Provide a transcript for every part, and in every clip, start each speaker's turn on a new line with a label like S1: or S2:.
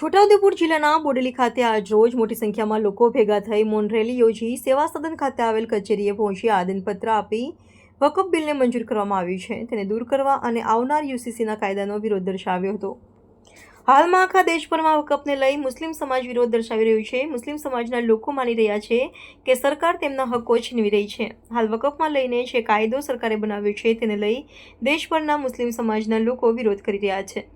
S1: છોટાઉદેપુર જિલ્લાના બોડેલી ખાતે આજ રોજ મોટી સંખ્યામાં લોકો ભેગા થઈ મૌન રેલી યોજી સેવા સદન ખાતે આવેલ કચેરીએ પહોંચી આદનપત્ર આપી વકફ બિલને મંજૂર કરવામાં આવ્યું છે. તેને દૂર કરવા અને આવનાર યુસીસીના કાયદાનો વિરોધ દર્શાવ્યો હતો. હાલમાં આખા દેશભરમાં વકફને લઈ મુસ્લિમ સમાજ વિરોધ દર્શાવી રહ્યું છે. મુસ્લિમ સમાજના લોકો માની રહ્યા છે કે સરકાર તેમના હકો છીનવી રહી છે. હાલ વકફમાં લઈને જે કાયદો સરકારે બનાવ્યો છે તેને લઈ દેશભરના મુસ્લિમ સમાજના લોકો વિરોધ કરી રહ્યા છે.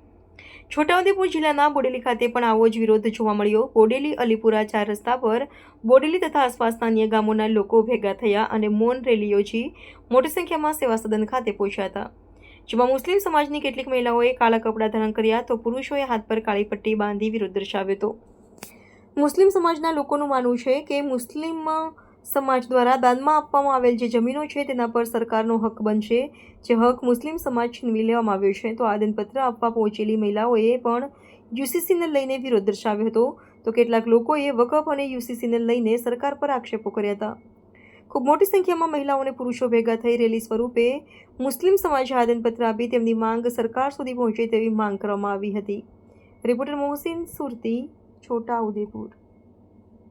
S1: છોટાઉદેપુર જિલ્લાના બોડેલી ખાતે પણ આવો જ વિરોધ જોવા મળ્યો. બોડેલી, અલીપુરા ચાર રસ્તા પર બોડેલી તથા આસપાસના અન્ય ગામોના લોકો ભેગા થયા અને મૌન રેલી યોજી મોટી સંખ્યામાં સેવા સદન ખાતે પહોંચ્યા હતા. જેમાં મુસ્લિમ સમાજની કેટલીક મહિલાઓએ કાળા કપડાં ધારણ કર્યા તો પુરુષોએ હાથ પર કાળી પટ્ટી બાંધી વિરોધ દર્શાવ્યો હતો. મુસ્લિમ સમાજના લોકોનું માનવું છે કે મુસ્લિમ સમાજ દ્વારા દાનમાં આપવામાં આવેલ જે જમીનો છે તેના પર સરકારનો હક બનશે. જે હક મુસ્લિમ સમાજ છીનવી લેવામાં આવ્યો છે. તો આદનપત્ર આપવા પહોંચેલી મહિલાઓએ પણ યુસીસીને લઈને વિરોધ દર્શાવ્યો હતો. તો કેટલાક લોકોએ વકફ અને યુસીસીને લઈને સરકાર પર આક્ષેપો કર્યા હતા. ખૂબ મોટી સંખ્યામાં મહિલાઓ અને પુરુષો ભેગા થઈ રેલી સ્વરૂપે મુસ્લિમ સમાજે આદનપત્ર આપી તેમની માંગ સરકાર સુધી પહોંચે તેવી માંગ કરવામાં આવી હતી. રિપોર્ટર મોહસિન સુરતી, છોટા ઉદેપુર.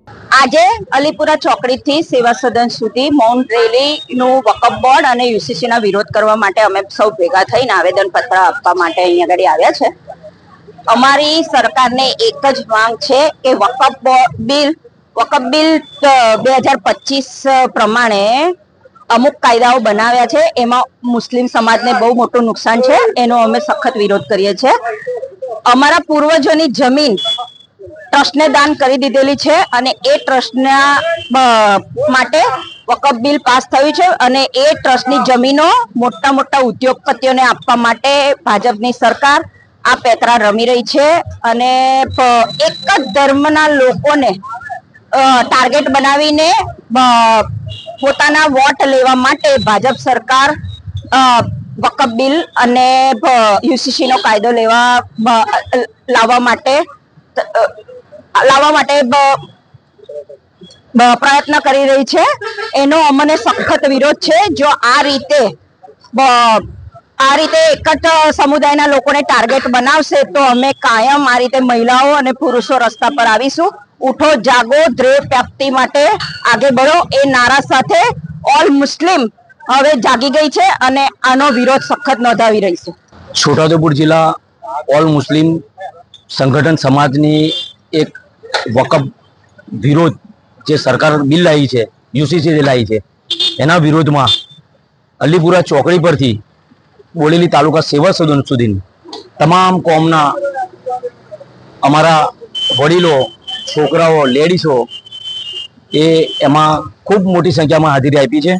S2: આજે અલીપુરા ચોકડીથી સેવા સદન સુધી મૌન રેલીનું વકફ બોર્ડ અને યુસીસી ના વિરોધ કરવા માટે અમે સૌ ભેગા થઈને આવેદન પત્ર આપવા માટે અહીં આગળ આવ્યા છે. અમારી સરકારને એક જ માંગ છે કે વકફ બિલ વકફ બિલ બે હજાર પચીસ પ્રમાણે અમુક કાયદાઓ બનાવ્યા છે. એમાં મુસ્લિમ સમાજને બહુ મોટું નુકસાન છે. એનો અમે સખત વિરોધ કરીએ છીએ. અમારા પૂર્વજોની જમીન ટ્રસ્ટને દાન કરી દીધેલી છે અને એ ટ્રસ્ટના માટે વકફ બિલ પાસ થયું છે અને એ ટ્રસ્ટની જમીનો મોટા મોટા ઉદ્યોગપતિઓને આપવા માટે ભાજપની સરકાર આ પેતરા રમી રહી છે અને એક જ ધર્મના લોકોને ટાર્ગેટ બનાવીને પોતાના વોટ લેવા માટે ભાજપ સરકાર વકફ બિલ અને યુસીસી નો કાયદો લેવા લાવવા માટે લાવવા માટે પ્રયત્ન કરી રહી છે. એનો અમને સખત વિરોધ છે. જો આ રીતે આ રીતે એક જ સમુદાયના લોકોને ટાર્ગેટ બનાવશે, તો અમે કાયમ આ રીતે મહિલાઓ અને પુરુષો રસ્તા પર આવીશું. ઉઠો, જાગો ધ્યેય પ્રાપ્તિ માટે આગે બળો. એ નારા સાથે ઓલ મુસ્લિમ હવે જાગી ગઈ છે અને આનો વિરોધ સખત નોંધાવી રહી છે
S3: છોટાઉદેપુર જિલ્લા ઓલ મુસ્લિમ સંગઠન સમાજની એક વકફ વિરોધ જે સરકાર બિલ લાવી છે યુસીસી લાવી છે, એના વિરોધમાં અલીપુરા ચોકડી પરથી બોલેલી તાલુકા સેવા સદન સુધીની તમામ કોમના અમારા વડીલો, છોકરાઓ, લેડીસો એ એમાં ખૂબ મોટી સંખ્યામાં હાજરી આપી છે.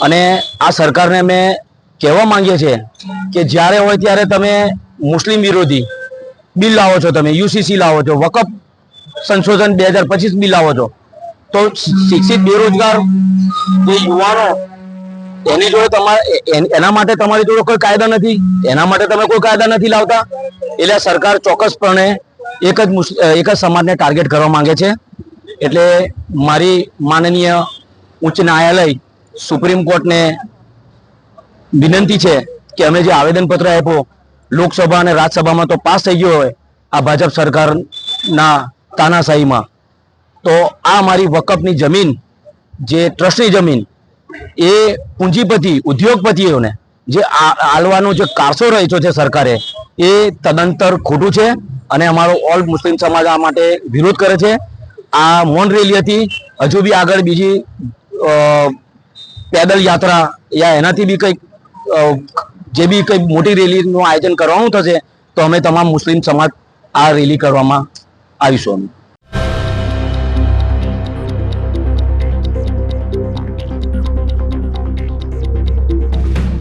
S3: અને આ સરકારને અમે કહેવા માંગીએ છીએ કે જ્યારે હોય ત્યારે તમે મુસ્લિમ વિરોધી બિલ લાવો છો, તમે યુસીસી લાવો છો, વકફ સંશોધન બે હજાર પચીસ બિલ લાવો છો. તો શિક્ષિત બેરોજગાર જે યુવાનો, એની જોડે તમારે એના માટે તમારી જોડે કોઈ કાયદા નથી. એના માટે તમે કોઈ કાયદા નથી લાવતા. એટલે સરકાર ચોક્કસપણે એક જ એક જ સમાજને ટાર્ગેટ કરવા માંગે છે. એટલે મારી માનનીય ઉચ્ચ ન્યાયાલય સુપ્રીમ કોર્ટને વિનંતી છે કે અમે જે આવેદનપત્ર આપ્યો, લોકસભા અને રાજ્યસભામાં તો પાસ થઈ ગયો હોય, આ ભાજપ સરકારના તાનાશાહીમાં. તો આ મારી વકફની જમીન, જે ટ્રસ્ટની જમીન, એ પૂંજીપતિ, ઉદ્યોગપતિઓને, જે આલવાનો જે કારસો રહ્યો છે સરકારે, એ તદંતર ખોટું છે અને અમારો ઓલ મુસ્લિમ સમાજ આ માટે વિરોધ કરે છે. આ મૌન રેલી હતી હજુ બી આગળ બીજી પેદલ યાત્રા યા એનાથી બી કંઈક જે બી કંઈક મોટી રેલીનું આયોજન કરવાનું થશે, તો અમે તમામ મુસ્લિમ સમાજ આ રેલી કરવામાં આવીશું અમે.